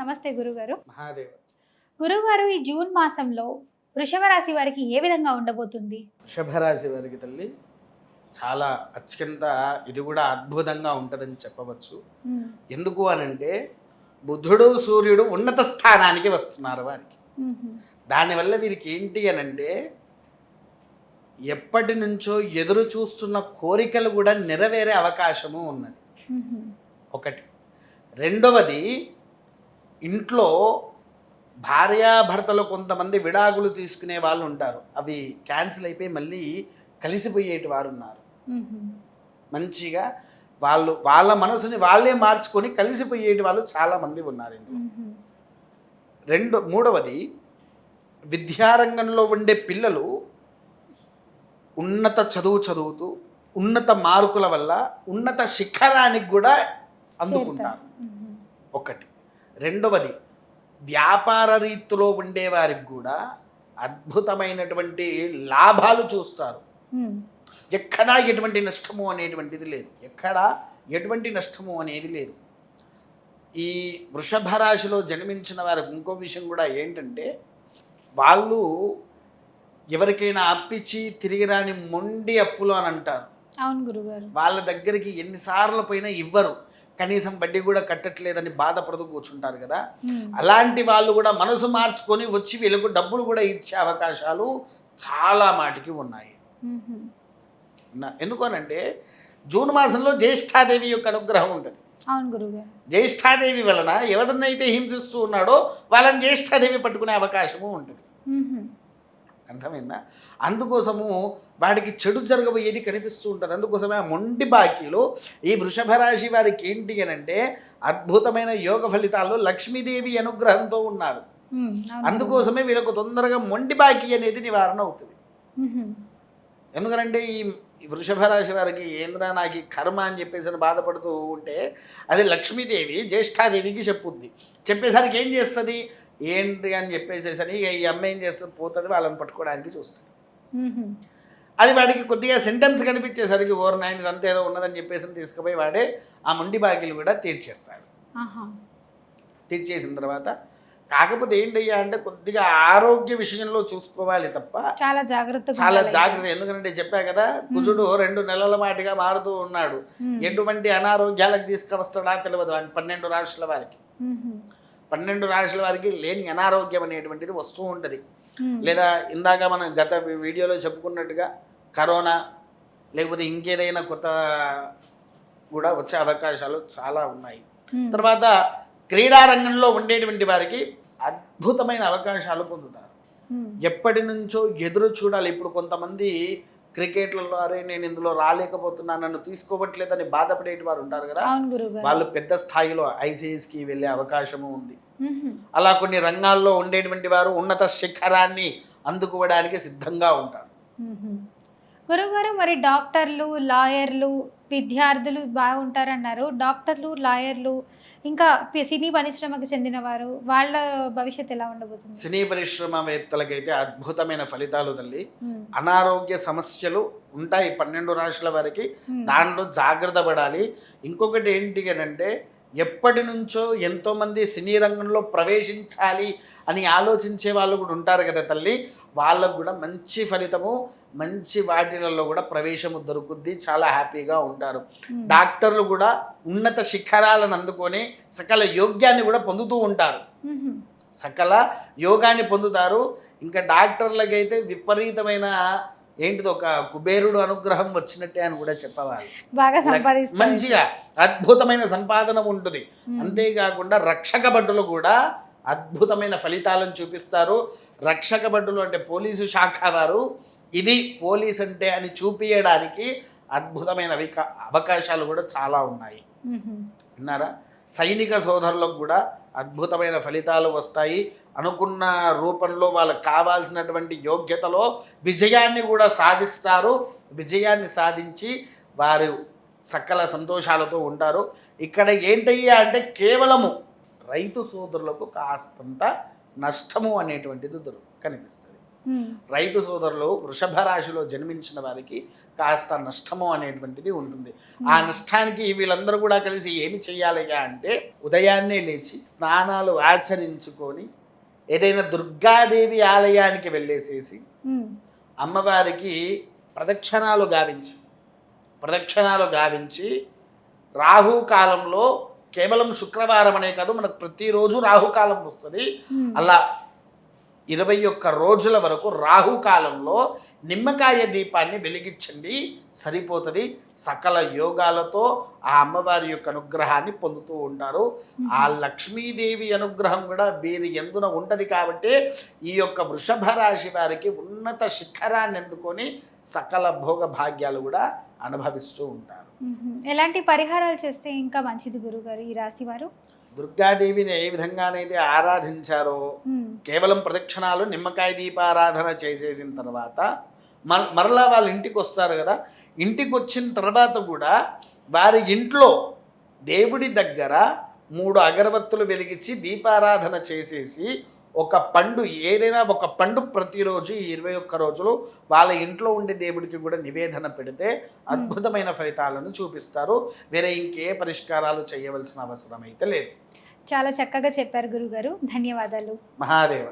నమస్తే గురుగారు. మహాదేవ. గురుగారు ఈ జూన్ మాసంలో వృషభ రాశి వారికి ఏ విధంగా ఉండబోతుంది? వృషభరాశి వారికి తల్లి చాలా అత్యంత ఇది కూడా అద్భుతంగా ఉంటుందని చెప్పవచ్చు. ఎందుకు అనంటే బుధుడు సూర్యుడు ఉన్నత స్థానానికి వస్తున్నారు వారికి. దానివల్ల వీరికి ఏంటి అనంటే ఎప్పటి నుంచో ఎదురు చూస్తున్న కోరికలు కూడా నెరవేరే అవకాశము ఉన్నది. ఒకటి. రెండవది ఇంట్లో భార్యాభర్తలు కొంతమంది విడాకులు తీసుకునే వాళ్ళు ఉంటారు. అవి క్యాన్సిల్ అయిపోయి మళ్ళీ కలిసిపోయేటి వారు ఉన్నారు. మంచిగా వాళ్ళు వాళ్ళ మనసుని వాళ్ళే మార్చుకొని కలిసిపోయేటి వాళ్ళు చాలామంది ఉన్నారు ఇందులో. రెండు మూడవది విద్యారంగంలో ఉండే పిల్లలు ఉన్నత చదువు చదువుతూ ఉన్నత మార్కుల వల్ల ఉన్నత శిఖరానికి కూడా అందుకుంటారు. ఒకటి. రెండవది వ్యాపార రీతిలో ఉండేవారికి కూడా అద్భుతమైనటువంటి లాభాలు చూస్తారు. ఎక్కడా ఎటువంటి నష్టము అనేటువంటిది లేదు. ఎక్కడా ఎటువంటి నష్టము అనేది లేదు. ఈ వృషభ రాశిలో జన్మించిన వారికి ఇంకో విషయం కూడా ఏంటంటే వాళ్ళు ఎవరికైనా అప్పిచ్చి తిరిగి రాని మొండి అప్పులు అని అంటారు. అవును గురుగారు. వాళ్ళ దగ్గరికి ఎన్నిసార్లు పోయినా ఇవ్వరు. కనీసం వడ్డీ కూడా కట్టట్లేదని బాధపడుతూ కూర్చుంటారు కదా. అలాంటి వాళ్ళు కూడా మనసు మార్చుకొని వచ్చి వీళ్ళకు డబ్బులు కూడా ఇచ్చే అవకాశాలు చాలా మాటికి ఉన్నాయి. ఉమ్హు, నా- ఎందుకు అనంటే జూన్ మాసంలో జ్యేష్ఠాదేవి యొక్క అనుగ్రహం ఉంటుంది. జ్యేష్ఠాదేవి వలన ఎవరినైతే హింసిస్తూ ఉన్నాడో వాళ్ళని జ్యేష్ఠాదేవి పట్టుకునే అవకాశము ఉంటుంది. అర్థమైందా? అందుకోసము వాడికి చెడు జరగబోయేది కనిపిస్తూ ఉంటుంది. అందుకోసమే ఆ మొండి బాకీలో ఈ వృషభ రాశి వారికి ఏంటి అని అంటే అద్భుతమైన యోగ ఫలితాల్లో లక్ష్మీదేవి అనుగ్రహంతో ఉన్నారు. అందుకోసమే వీళ్ళకు తొందరగా మొండి బాకీ అనేది నివారణ అవుతుంది. ఎందుకంటే ఈ వృషభ రాశి వారికి ఏంద్రా నాకు ఈ కర్మ అని చెప్పేసి బాధపడుతూ ఉంటే అది లక్ష్మీదేవి జ్యేష్ఠాదేవికి చెప్పుద్ది. చెప్పేసరికి ఏం చేస్తుంది? ఏంటి అని చెప్పేసేసరి ఇక ఈ అమ్మ ఏం చేస్తుంది పోతుంది వాళ్ళని పట్టుకోవడానికి చూస్తుంది. అది వాడికి కొద్దిగా సెంటెన్స్ కనిపించేసరికి ఓవర్ నైన్ ఇదంతా ఏదో ఉన్నదని చెప్పేసి తీసుకుపోయి వాడే ఆ మొండి బాకీలు కూడా తీర్చేస్తాడు. తీర్చేసిన తర్వాత కాకపోతే ఏంటయ్యా అంటే కొద్దిగా ఆరోగ్య విషయంలో చూసుకోవాలి తప్ప చాలా జాగ్రత్తగా చాలా. జాగ్రత్త. ఎందుకంటే చెప్పా కదా కుజుడు రెండు నెలల మాటిగా మారుతూ ఉన్నాడు. ఎటువంటి అనారోగ్యాలకు తీసుకువస్తాడా తెలియదు. పన్నెండు రాశుల వారికి. పన్నెండు రాశుల వారికి లేని అనారోగ్యం అనేటువంటిది వస్తూ ఉంటుంది. లేదా ఇందాక మనం గత వీడియోలో చెప్పుకున్నట్టుగా కరోనా లేకపోతే ఇంకేదైనా కొత్త కూడా వచ్చే అవకాశాలు చాలా ఉన్నాయి. తర్వాత క్రీడా రంగంలో ఉండేటువంటి వారికి అద్భుతమైన అవకాశాలు పొందుతారు. ఎప్పటి నుంచో ఎదురు చూడాలి. ఇప్పుడు కొంతమంది క్రికెట్లలో అరే నేను ఇందులో రాలేకపోతున్నాను నన్ను తీసుకోవట్లేదని బాధపడేటి వారు ఉంటారు కదా? వాళ్ళు పెద్ద స్థాయిలో ఐసీఎస్కి వెళ్ళే అవకాశము ఉంది. అలా కొన్ని రంగాల్లో ఉండేటువంటి వారు ఉన్నత శిఖరాన్ని అందుకోవడానికి సిద్ధంగా ఉంటారు. గురుగారు మరి డాక్టర్లు లాయర్లు విద్యార్థులు బాగుంటారన్నారు. డాక్టర్లు లాయర్లు ఇంకా సినీ పరిశ్రమకు చెందిన వారు వాళ్ళ భవిష్యత్తు ఎలా ఉండబోతుంది? సినీ పరిశ్రమవేత్తలకైతే అద్భుతమైన ఫలితాలు తల్లి. అనారోగ్య సమస్యలు ఉంటాయి పన్నెండు రాశుల వారికి. దాంట్లో జాగ్రత్త పడాలి. ఇంకొకటి ఏంటి అని అంటే ఎప్పటి నుంచో ఎంతోమంది సినీ రంగంలో ప్రవేశించాలి అని ఆలోచించే వాళ్ళు కూడా ఉంటారు కదా తల్లి. వాళ్ళకు కూడా మంచి ఫలితము మంచి వాటిలలో కూడా ప్రవేశము దొరుకుద్ది చాలా హ్యాపీగా ఉంటారు. మ్మ్. డాక్టర్లు కూడా ఉన్నత శిఖరాలను అందుకొని సకల యోగ్యాన్ని కూడా పొందుతూ ఉంటారు. మ్మ్. సకల యోగాన్ని పొందుతారు. ఇంకా డాక్టర్లకైతే విపరీతమైన ఏంటిది ఒక కుబేరుడు అనుగ్రహం వచ్చినట్టే అని కూడా చెప్పవాలి. మంచిగా అద్భుతమైన సంపాదన ఉంటుంది. మ్మ్. అంతేకాకుండా రక్షక భటులు కూడా అద్భుతమైన ఫలితాలను చూపిస్తారు. రక్షక భటులు అంటే పోలీసు శాఖ వారు. ఇది పోలీస్ అంటే అని చూపించడానికి అద్భుతమైన అవిక- అవకాశాలు కూడా చాలా ఉన్నాయి. విన్నారా? సైనిక సోదరులకు కూడా అద్భుతమైన ఫలితాలు వస్తాయి. అనుకున్న రూపంలో వాళ్ళకి కావాల్సినటువంటి యోగ్యతలో విజయాన్ని కూడా సాధిస్తారు. విజయాన్ని సాధించి వారు సకల సంతోషాలతో ఉంటారు. ఇక్కడ ఏంటయ్యా అంటే కేవలము రైతు సోదరులకు కాస్తంత నష్టము అనేటువంటిది దొరు కనిపిస్తుంది. రైతు సోదరులు వృషభ రాశిలో జన్మించిన వారికి కాస్త నష్టము అనేటువంటిది ఉంటుంది. ఆ నష్టానికి వీళ్ళందరూ కూడా కలిసి ఏమి చేయాలిగా అంటే ఉదయాన్నే లేచి స్నానాలు ఆచరించుకొని ఏదైనా దుర్గాదేవి ఆలయానికి వెళ్ళేసేసి అమ్మవారికి ప్రదక్షిణాలు గావించు. ప్రదక్షిణాలు గావించి రాహు కాలంలో కేవలం శుక్రవారం అనే కాదు మనకు ప్రతిరోజు రాహుకాలం వస్తుంది. అలా ఇరవై ఒక్క రోజుల వరకు రాహుకాలంలో నిమ్మకాయ దీపాన్ని వెలిగించండి సరిపోతుంది. సకల యోగాలతో ఆ అమ్మవారి యొక్క అనుగ్రహాన్ని పొందుతూ ఉంటారు. ఆ లక్ష్మీదేవి అనుగ్రహం కూడా వీరి ఎందున ఉంటది కాబట్టి ఈ యొక్క వృషభ రాశి వారికి ఉన్నత శిఖరాన్ని ఎందుకొని సకల భోగ భాగ్యాలు కూడా అనుభవిస్తూ ఉంటారు. ఎలాంటి పరిహారాలు చేస్తే ఇంకా మంచిది గురుగారు ఈ రాశి వారు దుర్గాదేవిని ఏ విధంగానైతే ఆరాధించారో కేవలం ప్రదక్షిణాలు నిమ్మకాయ దీపారాధన చేసేసిన తర్వాత మర మరలా వాళ్ళ ఇంటికి వస్తారు కదా. ఇంటికి వచ్చిన తర్వాత కూడా వారి ఇంట్లో దేవుడి దగ్గర మూడు అగరబత్తులు వెలిగించి దీపారాధన చేసేసి ఒక పండు ఏదైనా ఒక పండు ప్రతిరోజు ఈ ఇరవై ఒక్క రోజులు వాళ్ళ ఇంట్లో ఉండే దేవుడికి కూడా నివేదన పెడితే అద్భుతమైన ఫలితాలను చూపిస్తారు. వేరే ఇంకే పరిష్కారాలు చేయవలసిన అవసరం అయితే లేదు. చాలా చక్కగా చెప్పారు గురుగారు. ధన్యవాదాలు. మహాదేవ.